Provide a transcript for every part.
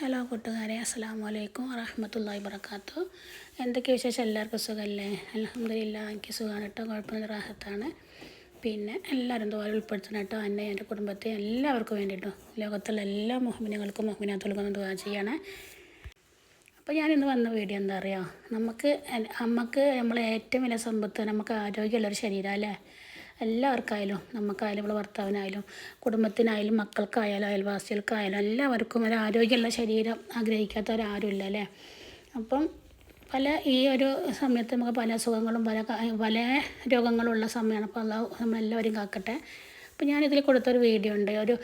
Hello കൂട്ടുകാരെ അസ്സാം വലൈക്കും വറഹമത്തല്ലാഹി വർക്കാത്തു എന്തൊക്കെ വിശേഷം? എല്ലാവർക്കും സുഖമല്ലേ അലഹമില്ല എനിക്ക് സുഖമാണ് കേട്ടോ കുഴപ്പമില്ല റാഹത്താണ്. പിന്നെ എല്ലാവരും തോൽ ഉൾപ്പെടുത്തണം കേട്ടോ എന്നെ എന്റെ കുടുംബത്തെ എല്ലാവർക്കും വേണ്ടിയിട്ടും ലോകത്തുള്ള എല്ലാ മുഹമ്മിനുകൾക്കും മുഹമ്മിനാത്തുകൾക്കും ദുവാ ചെയ്യണേ. അപ്പോൾ ഞാനിന്ന് വന്ന വീഡിയോ എന്താ പറയുക നമുക്ക് അമ്മയ്ക്ക് നമ്മളെ ഏറ്റവും വലിയ സമ്പത്ത് നമുക്ക് ആരോഗ്യമുള്ളൊരു ശരീരം അല്ലേ? എല്ലാവർക്കായാലും നമുക്കായാലും നമ്മളെ ഭർത്താവിനായാലും കുടുംബത്തിനായാലും മക്കൾക്കായാലും അയൽവാസികൾക്കായാലും എല്ലാവർക്കും ഒരു ആരോഗ്യമുള്ള ശരീരം ആഗ്രഹിക്കാത്തവരാരും ഇല്ല അല്ലേ? അപ്പം പല ഈ ഒരു സമയത്ത് നമുക്ക് പല അസുഖങ്ങളും പല പല രോഗങ്ങളുള്ള സമയമാണ്. അപ്പോൾ അള്ളാഹു നമ്മളെല്ലാവരും കാക്കട്ടെ. അപ്പോൾ ഞാനിതിൽ കൊടുത്തൊരു വീഡിയോ ഉണ്ട്. ഒരു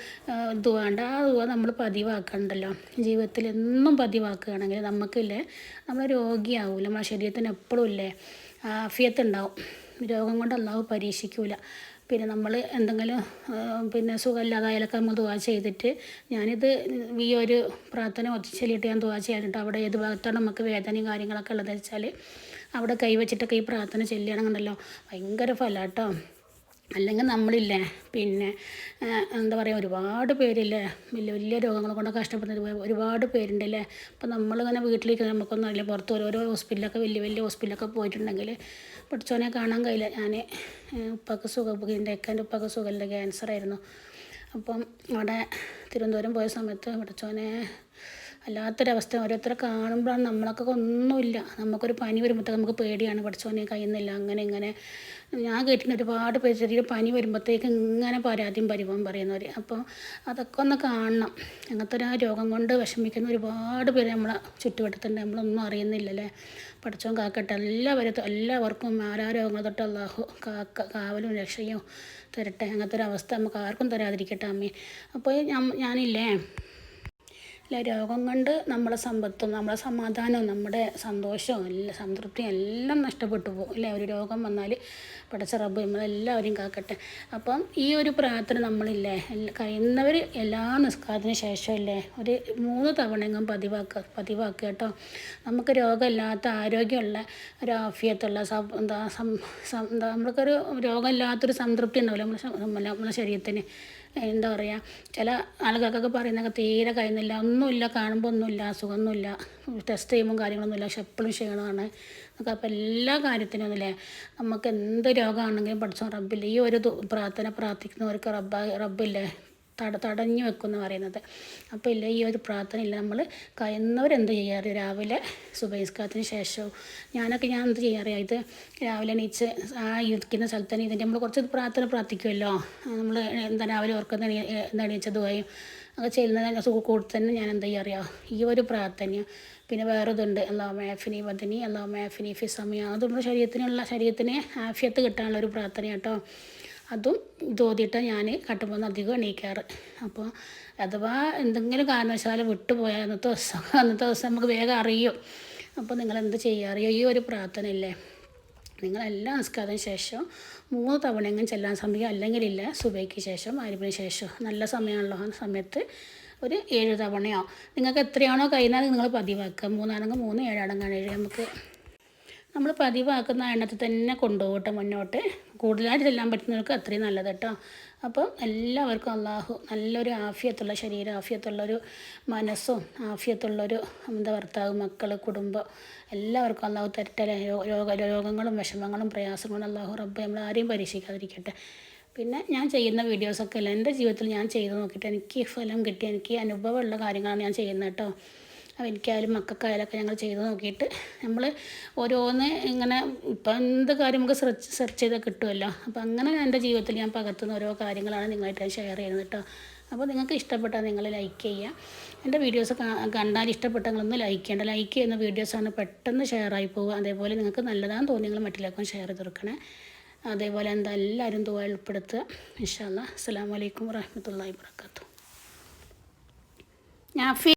ദുവാണ്ട്. ആ ദുവ നമ്മൾ പതിവാക്കണ്ടല്ലോ. ജീവിതത്തിൽ എന്നും പതിവാക്കുകയാണെങ്കിൽ നമുക്കില്ലേ നമ്മൾ രോഗിയാവില്ല നമ്മുടെ ശരീരത്തിന് എപ്പോഴും ഇല്ലേ ആഫിയത്ത് ഉണ്ടാവും രോഗം കൊണ്ട് അള്ളാഹു പരീക്ഷിക്കൂല. പിന്നെ നമ്മൾ എന്തെങ്കിലും പിന്നെ സുഖമില്ലാതായാലൊക്കെ നമ്മൾ ദുവാ ചെയ്തിട്ട് ഞാനിത് ഈ ഒരു പ്രാർത്ഥന ഒത്തിച്ചെല്ലിയിട്ട് ഞാൻ ദുവാ ചെയ്യാറുണ്ട്. അവിടെ ഏത് ഭാഗത്താണ് നമുക്ക് വേദനയും കാര്യങ്ങളൊക്കെ ഉള്ളത് വെച്ചാൽ അവിടെ കൈവച്ചിട്ടൊക്കെ ഈ പ്രാർത്ഥന ചെല്ലുകയാണെന്നുണ്ടല്ലോ. ഭയങ്കര ഫലം കേട്ടോ അല്ലെങ്കിൽ നമ്മളില്ലേ പിന്നെ എന്താ പറയുക ഒരുപാട് പേരില്ലേ വലിയ വലിയ രോഗങ്ങൾ കൊണ്ട് കഷ്ടപ്പെടുന്ന ഒരുപാട് പേരുണ്ടല്ലേ. അപ്പോൾ നമ്മളിങ്ങനെ വീട്ടിലേക്ക് നമുക്കൊന്നും അറിയില്ല. പുറത്ത് ഓരോരോ ഹോസ്പിറ്റലൊക്കെ വലിയ വലിയ ഹോസ്പിറ്റലൊക്കെ പോയിട്ടുണ്ടെങ്കിൽ പഠിച്ചോനെ കാണാൻ കഴിയില്ല. ഞാൻ ഉപ്പാക്ക് സുഖം എന്റെ എന്റെ ഉപ്പാക്ക് സുഖമില്ല ക്യാൻസറായിരുന്നു അപ്പം അവിടെ തിരുവനന്തപുരം പോയ സമയത്ത് പഠിച്ചോനെ വല്ലാത്തൊരവസ്ഥ. ഓരോരുത്തരെ കാണുമ്പോഴാണ് നമ്മളൊക്കെ ഒന്നുമില്ല. നമുക്കൊരു പനി വരുമ്പോഴത്തേക്ക് നമുക്ക് പേടിയാണ്. പഠിച്ചോനെ കഴിയുന്നില്ല അങ്ങനെ ഇങ്ങനെ. ഞാൻ കേട്ടിട്ടുണ്ട് ഒരുപാട് പേര് ചെറിയ പനി വരുമ്പോഴത്തേക്ക് ഇങ്ങനെ പരാതിയും പരിഭവം പറയുന്നവർ അപ്പോൾ അതൊക്കെ ഒന്ന് കാണണം. അങ്ങനത്തെ ഒരു രോഗം കൊണ്ട് വിഷമിക്കുന്ന ഒരുപാട് പേര് നമ്മളെ ചുറ്റുവട്ടത്തുണ്ട്. നമ്മളൊന്നും അറിയുന്നില്ലല്ലേ? പഠിച്ചോൻ കാക്കട്ടെ. എല്ലാവരും എല്ലാവർക്കും ആരാ രോഗങ്ങൾ തൊട്ട് അള്ളാഹു കാക്ക കാവലും രക്ഷയും തരട്ടെ. അങ്ങനത്തെ ഒരു അവസ്ഥ നമുക്ക് ആർക്കും തരാതിരിക്കട്ടെ അമ്മേ. അപ്പോൾ ഞാനില്ലേ? അല്ല രോഗം കൊണ്ട് നമ്മളെ സമ്പത്തും നമ്മളെ സമാധാനവും നമ്മുടെ സന്തോഷവും എല്ലാം സംതൃപ്തിയും എല്ലാം നഷ്ടപ്പെട്ടു പോകും. അല്ലേ? ഒരു രോഗം വന്നാൽ പടച്ച റബ്ബ് നമ്മളെല്ലാവരും കാക്കട്ടെ. അപ്പം ഈ ഒരു പ്രാർത്ഥന നമ്മളില്ലേ കഴിയുന്നവർ എല്ലാ നിസ്കാരത്തിന് ശേഷം ഇല്ലേ ഒരു മൂന്ന് തവണയെങ്കിലും പതിവാക്കുക പതിവാക്കുക കേട്ടോ. നമുക്ക് രോഗമില്ലാത്ത ആരോഗ്യമുള്ള ഒരു ആഫിയത്തുള്ള എന്താ നമ്മൾക്കൊരു രോഗമില്ലാത്തൊരു സംതൃപ്തി ഉണ്ടാവില്ല നമ്മുടെ നമ്മുടെ ശരീരത്തിന്. എന്താ പറയുക ചില ആളുകൾക്കൊക്കെ പറയുന്നതൊക്കെ തീരെ കഴിയുന്നില്ല ഒന്നുമില്ല കാണുമ്പോൾ ഒന്നുമില്ല അസുഖമൊന്നുമില്ല ടെസ്റ്റ് ചെയ്യുമ്പോൾ കാര്യങ്ങളൊന്നുമില്ല പക്ഷെ എപ്പോഴും ക്ഷീണമാണ്. നമുക്ക് അപ്പോൾ എല്ലാ കാര്യത്തിനും ഒന്നുമില്ലേ നമുക്ക് എന്ത് രോഗമാണെങ്കിലും പഠിച്ചോ റബ്ബില്ല ഈ ഒരു പ്രാർത്ഥന പ്രാർത്ഥിക്കുന്നവർക്ക് റബ്ബ റബ്ബില്ലേ തട തടഞ്ഞു വെക്കുമെന്ന് പറയുന്നത്. അപ്പോൾ ഇല്ല ഈ ഒരു പ്രാർത്ഥന ഇല്ല. നമ്മൾ കഴിയുന്നവരെന്ത് ചെയ്യാറ്? രാവിലെ സുബൈസ്കാരത്തിന് ശേഷവും. ഞാനൊക്കെ ഞാൻ എന്ത് ചെയ്യാറ്? ഇത് രാവിലെ എണീച്ച് ആ ഇരിക്കുന്ന സ്ഥലത്ത് തന്നെ ഇതിന്റെ നമ്മൾ കുറച്ച് പ്രാർത്ഥന പ്രാർത്ഥിക്കുമല്ലോ നമ്മൾ എന്താ രാവിലെ ഓർക്കുന്ന എണീച്ചതുമായും അത് ചെയ്യുന്നത് കൂടെ തന്നെ ഞാൻ എന്താ ചെയ്യാറിയാം? ഈ ഒരു പ്രാർത്ഥന പിന്നെ വേറെ ഇതുണ്ട് അല്ലാ മാഫിനി വദിനി അല്ലാ മാഫിനി ഫി സമയം. അത് നമ്മുടെ ശരീരത്തിനുള്ള ശരീരത്തിന് ആഫിയത്ത് കിട്ടാനുള്ള ഒരു പ്രാർത്ഥന കേട്ടോ അതും തോതിയിട്ട് ഞാൻ കട്ടുമ്പോൾ അധികം എണീക്കാറ്. അപ്പോൾ അഥവാ എന്തെങ്കിലും കാരണവശാൽ വിട്ടുപോയാൽ അന്നത്തെ ദിവസം അന്നത്തെ ദിവസം നമുക്ക് വേഗം അറിയും. അപ്പോൾ നിങ്ങൾ എന്ത് ചെയ്യാറിയോ? ഈ ഒരു പ്രാർത്ഥന ഇല്ലേ നിങ്ങളെല്ലാം നിസ്കാരത്തിന് ശേഷം മൂന്ന് തവണ തവണയെങ്കിലും ചെല്ലാൻ സമയം അല്ലെങ്കിലില്ല സുബയ്ക്ക് ശേഷം അരിപ്പിന് ശേഷം. നല്ല സമയമാണല്ലോ. ആ സമയത്ത് ഒരു ഏഴ് തവണയോ നിങ്ങൾക്ക് എത്രയാണോ കഴിയുന്നത് നിങ്ങൾ പതിവാക്കുക. മൂന്നാണെങ്കിൽ മൂന്ന് ഏഴാണെങ്കിൽ ഏഴ്. നമുക്ക് നമ്മൾ പതിവാക്കുന്ന എണ്ണത്തിൽ തന്നെ കൊണ്ടുപോകട്ടെ മുന്നോട്ട്. കൂടുതലായിട്ട് ചെല്ലാൻ പറ്റുന്നവർക്ക് അത്രയും നല്ലത് കേട്ടോ. അപ്പം എല്ലാവർക്കും അള്ളാഹു നല്ലൊരു ആഫിയത്തുള്ള ശരീരം ആഫിയത്തുള്ളൊരു മനസ്സും ആഫിയത്തുള്ളൊരു എന്താ ഭർത്താവ് മക്കൾ കുടുംബം എല്ലാവർക്കും അള്ളാഹു തരട്ടെ. രോഗ രോഗങ്ങളും വിഷമങ്ങളും പ്രയാസങ്ങളും അള്ളാഹു റബ്ബ് നമ്മൾ ആരെയും പരീക്ഷിക്കാതിരിക്കട്ടെ. പിന്നെ ഞാൻ ചെയ്യുന്ന വീഡിയോസൊക്കെ അല്ല എന്റെ ജീവിതത്തിൽ ഞാൻ ചെയ്ത് നോക്കിയിട്ട് എനിക്ക് ഫലം കിട്ടി എനിക്ക് അനുഭവമുള്ള കാര്യങ്ങളാണ് ഞാൻ ചെയ്യുന്നത് കേട്ടോ. അപ്പോൾ എനിക്കായാലും മക്കൾക്കായാലൊക്കെ ഞങ്ങൾ ചെയ്ത് നോക്കിയിട്ട് നമ്മൾ ഓരോന്ന് ഇങ്ങനെ ഇപ്പം എന്ത് കാര്യം നമുക്ക് സെർച്ച് സെർച്ച് ചെയ്താൽ കിട്ടുമല്ലോ അപ്പോൾ അങ്ങനെ എന്റെ ജീവിതത്തിൽ ഞാൻ പകർത്തുന്ന ഓരോ കാര്യങ്ങളാണ് നിങ്ങളായിട്ട് ഷെയർ ചെയ്യുന്നത് കേട്ടോ. അപ്പോൾ നിങ്ങൾക്ക് ഇഷ്ടപ്പെട്ടാൽ നിങ്ങൾ ലൈക്ക് ചെയ്യുക. എന്റെ വീഡിയോസ് കണ്ടാൽ ഇഷ്ടപ്പെട്ട നിങ്ങളൊന്ന് ലൈക്ക് ചെയ്യേണ്ട. ലൈക്ക് ചെയ്യുന്ന വീഡിയോസാണ് പെട്ടെന്ന് ഷെയർ ആയി പോകുക അതേപോലെ നിങ്ങൾക്ക് നല്ലതാണെന്ന് തോന്നി നിങ്ങൾ മറ്റിലേക്കും ഷെയർ ചെയ്ത് അതേപോലെ എന്താ എല്ലാവരും തുക ഉൾപ്പെടുത്തുക. ഇൻഷാല്ല അസ്സാം വലൈക്കും വാഹമത്തല്ലാ വാത്തു ഞാൻ